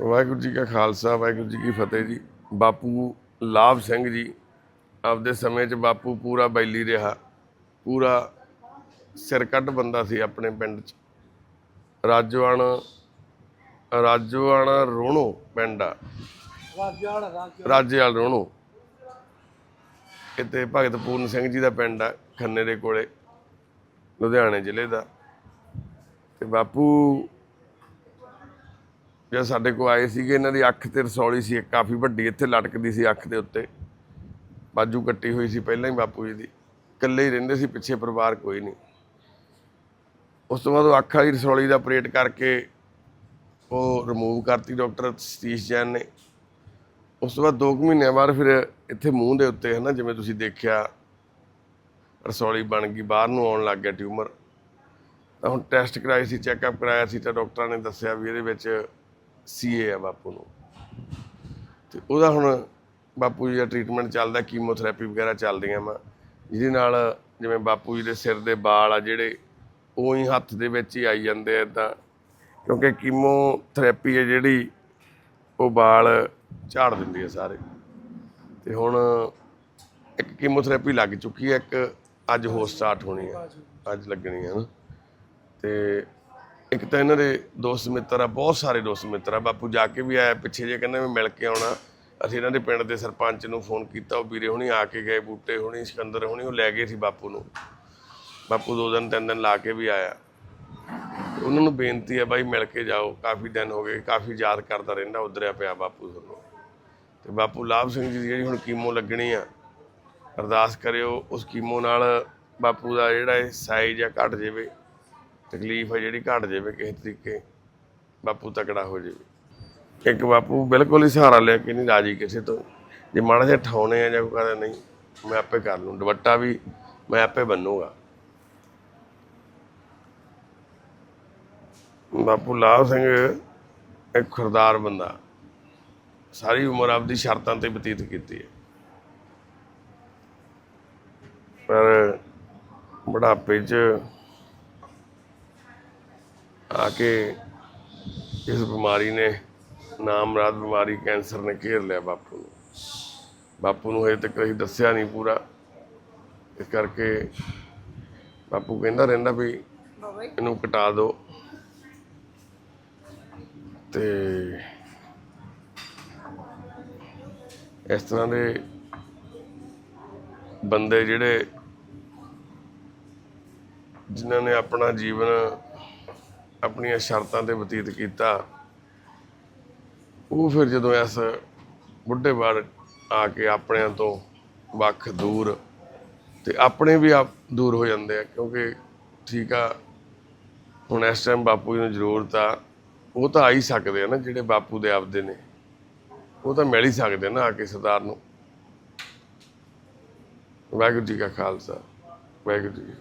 ਵਾਹਿਗੁਰੂ ਜੀ ਕਾ ਖਾਲਸਾ, ਵਾਹਿਗੁਰੂ ਜੀ ਕੀ ਫਤਿਹ ਜੀ। ਬਾਪੂ ਲਾਭ ਸਿੰਘ ਜੀ, ਆਪਦੇ ਸਮੇਂ 'ਚ ਬਾਪੂ ਪੂਰਾ ਬੈਲੀ ਰਿਹਾ। ਪੂਰਾ ਸਿਰ ਕੱਢ ਬੰਦਾ ਸੀ ਆਪਣੇ ਪਿੰਡ 'ਚ। ਰਾਜਵਾਨ ਰਾਜਵਾਨ ਰੋਣੋ ਪਿੰਡ ਆ। ਰਾਜਿਆਲ ਰਾਜ ਰੋਣੋ। ਇੱਥੇ ਭਗਤ ਪੂਰਨ ਸਿੰਘ ਜੀ ਦਾ ਪਿੰਡ ਆ, ਖੰਨੇ ਦੇ ਕੋਲੇ, ਲੁਧਿਆਣੇ ਜ਼ਿਲ੍ਹੇ ਦਾ। ਤੇ ਬਾਪੂ ਜੇ ਸਾਡੇ ਕੋਲ ਆਏ ਸੀਗੇ, ਇਹਨਾਂ ਦੀ ਅੱਖ ਤੇ ਰਸੌਲੀ ਸੀ, ਇੱਕ ਕਾਫੀ ਵੱਡੀ, ਇੱਥੇ ਲਟਕਦੀ ਸੀ ਅੱਖ ਦੇ ਉੱਤੇ। ਬਾਜੂ ਕੱਟੀ ਹੋਈ ਸੀ ਪਹਿਲਾਂ ਹੀ ਬਾਪੂ ਜੀ ਦੀ। ਇਕੱਲੇ ਹੀ ਰਹਿੰਦੇ ਸੀ, ਪਿੱਛੇ ਪਰਿਵਾਰ ਕੋਈ ਨਹੀਂ। ਉਸ ਤੋਂ ਬਾਅਦ ਉਹ ਅੱਖ ਵਾਲੀ ਰਸੌਲੀ ਦਾ ਆਪਰੇਟ ਕਰਕੇ ਉਹ ਰਿਮੂਵ ਕਰਤੀ ਡਾਕਟਰ ਸਤੀਸ਼ ਜੈਨ ਨੇ। ਉਸ ਤੋਂ ਬਾਅਦ 2 ਮਹੀਨਿਆਂ ਬਾਅਦ ਫਿਰ ਇੱਥੇ ਮੂੰਹ ਦੇ ਉੱਤੇ ਹੈ ਨਾ ਜਿਵੇਂ ਤੁਸੀਂ ਦੇਖਿਆ, ਰਸੌਲੀ ਬਣ ਗਈ, ਬਾਹਰ ਨੂੰ ਆਉਣ ਲੱਗ ਗਿਆ ਟਿਊਮਰ। ਤਾਂ ਹੁਣ ਟੈਸਟ ਕਰਾਈ ਸੀ ਚੈੱਕਅਪ ਕਰਾਇਆ ਸੀ ਤਾਂ ਡਾਕਟਰਾਂ ਨੇ ਦੱਸਿਆ ਵੀ ਇਹਦੇ ਵਿੱਚ ਸੀਏ ਆ ਬਾਪੂ ਨੂੰ। ਤੇ ਉਹਦਾ ਹੁਣ ਬਾਪੂ ਜੀ ਦਾ ਟ੍ਰੀਟਮੈਂਟ ਚੱਲਦਾ ਕੀਮੋਥੈਰੇਪੀ ਵਗੈਰਾ ਚੱਲਦੀਆਂ ਵਾ। ਜਿਹਦੇ ਨਾਲ ਜਿਵੇਂ ਬਾਪੂ ਜੀ ਦੇ ਸਿਰ ਦੇ ਵਾਲ ਆ ਜਿਹੜੇ, ਉਹ ਹੀ ਹੱਥ ਦੇ ਵਿੱਚ ਹੀ ਆਈ ਜਾਂਦੇ ਆ ਤਾਂ ਕਿਉਂਕਿ ਕੀਮੋਥੈਰੇਪੀ ਹੈ ਜਿਹੜੀ, ਉਹ ਵਾਲ ਝਾੜ ਦਿੰਦੀ ਹੈ ਸਾਰੇ। ਤੇ ਹੁਣ ਇੱਕ ਕੀਮੋਥੈਰੇਪੀ ਲੱਗ ਚੁੱਕੀ ਹੈ ਇੱਕ ਅੱਜ ਹੋ ਸਟਾਰਟ ਹੋਣੀ ਹੈ ਅੱਜ ਲੱਗਣੀ ਹੈ ਨਾ। ਤੇ ਇੱਕ ਤਾਂ ਇਹਨਾਂ ਦੇ ਦੋਸਤ ਮਿੱਤਰ ਆ, ਬਹੁਤ ਸਾਰੇ ਦੋਸਤ ਮਿੱਤਰ ਆ। ਬਾਪੂ ਜਾ ਕੇ ਵੀ ਆਇਆ, ਪਿੱਛੇ ਜੇ ਕਹਿੰਦਾ ਮੈਂ ਮਿਲ ਕੇ ਆਉਣਾ। ਅਸੀਂ ਇਹਨਾਂ ਦੇ ਪਿੰਡ ਦੇ ਸਰਪੰਚ ਨੂੰ ਫੋਨ ਕੀਤਾ, ਉਹ ਵੀਰੇ ਹੁਣੀ ਆ ਕੇ ਗਏ, ਬੂਟੇ ਹੁਣੀ, ਸਿਕੰਦਰ ਹੁਣੀ, ਉਹ ਲੈ ਗਏ ਸੀ ਬਾਪੂ ਨੂੰ। ਬਾਪੂ ਦੋ ਦਿਨ, ਤਿੰਨ ਦਿਨ ਲਾ ਕੇ ਵੀ ਆਇਆ। ਉਹਨਾਂ ਨੂੰ ਬੇਨਤੀ ਹੈ ਬਾਈ ਮਿਲ ਕੇ ਜਾਓ, ਕਾਫੀ ਦਿਨ ਹੋ ਗਏ, ਕਾਫੀ ਯਾਦ ਕਰਦਾ ਰਹਿੰਦਾ, ਉਧਰਿਆ ਪਿਆ ਬਾਪੂ ਤੁਹਾਨੂੰ। ਤੇ ਬਾਪੂ ਲਾਭ ਸਿੰਘ ਜੀ ਦੀ ਜਿਹੜੀ ਹੁਣ ਕੀਮੋ ਲੱਗਣੀ ਆ, ਅਰਦਾਸ ਕਰਿਓ, ਉਸ ਕੀਮੋ ਨਾਲ ਬਾਪੂ ਦਾ ਜਿਹੜਾ ਇਹ ਸਾਈਜ਼ ਆ, ਘਟ ਜਾਵੇ। ਤਕਲੀਫ ਹੈ ਜਿਹੜੀ ਘਟ ਜਾਵੇ ਕਿਸੇ ਤਰੀਕੇ, ਬਾਪੂ ਤਕੜਾ ਹੋ ਜਾਵੇ। ਇੱਕ ਬਾਪੂ ਬਿਲਕੁਲ ਹੀ ਸਹਾਰਾ ਲੈ ਕੇ ਨਹੀਂ ਰਾਜੀ ਕਿਸੇ ਤੋਂ। ਜੇ ਮਾੜਾ ਜਿਹਾ ਠਾਉਣੇ ਆ ਜਾਂ ਕੋਈ ਕਹਿੰਦਾ ਨਹੀਂ, ਮੈਂ ਆਪੇ ਕਰ ਲੂੰ। ਦੁਪੱਟਾ ਵੀ ਮੈਂ ਆਪੇ ਬੰਨੂਗਾ। ਬਾਪੂ ਲਾਭ ਸਿੰਘ ਇੱਕ ਖੁਰਦਾਰ ਬੰਦਾ। ਸਾਰੀ ਉਮਰ ਆਪਦੀ ਸ਼ਰਤਾਂ ਤੇ ਬਤੀਤ ਕੀਤੀ ਹੈ। ਪਰ ਬੁਢਾਪੇ 'ਚ ਆ ਕੇ ਇਸ ਬਿਮਾਰੀ ਨੇ ਨਾਮਰਾਦ ਬਿਮਾਰੀ ਕੈਂਸਰ ਨੇ ਘੇਰ ਲਿਆ ਬਾਪੂ ਨੂੰ। ਬਾਪੂ ਨੂੰ ਹਜੇ ਤੱਕ ਅਸੀਂ ਦੱਸਿਆ ਨਹੀਂ ਪੂਰਾ। ਇਸ ਕਰਕੇ ਬਾਪੂ ਕਹਿੰਦਾ ਰਹਿੰਦਾ ਵੀ ਇਹਨੂੰ ਕਟਾ ਦਿਓ। ਤੇ ਇਸ ਤਰ੍ਹਾਂ ਦੇ ਬੰਦੇ ਜਿਹੜੇ ਜਿਨ੍ਹਾਂ ਨੇ ਆਪਣਾ ਜੀਵਨ ਆਪਣੀਆਂ ਸ਼ਰਤਾਂ ਤੇ ਬਤੀਤ ਕੀਤਾ। ਉਹ ਫਿਰ ਜਦੋਂ ਇਸ ਬੁੱਢੇ ਬਾੜ ਆ ਕੇ ਆਪਣਿਆਂ ਤੋਂ ਵੱਖ ਦੂਰ ਤੇ ਆਪਣੇ ਵੀ ਆਪ ਦੂਰ ਹੋ ਜਾਂਦੇ ਆ, ਕਿਉਂਕਿ ਠੀਕ ਆ, ਹੁਣ ਇਸ ਟਾਈਮ ਬਾਪੂ ਜੀ ਨੂੰ ਜ਼ਰੂਰਤ ਆ, ਉਹ ਤਾਂ ਆ ਹੀ ਸਕਦੇ ਆ ਨਾ, ਜਿਹੜੇ ਬਾਪੂ ਦੇ ਆਪਦੇ ਨੇ। ਉਹ ਤਾਂ ਮਿਲ ਹੀ ਸਕਦੇ ਨਾ ਆ ਕੇ ਸਰਦਾਰ ਨੂੰ। ਵਾਹਿਗੁਰੂ ਜੀ ਕਾ ਖਾਲਸਾ, ਵਾਹਿਗੁਰੂ ਜੀ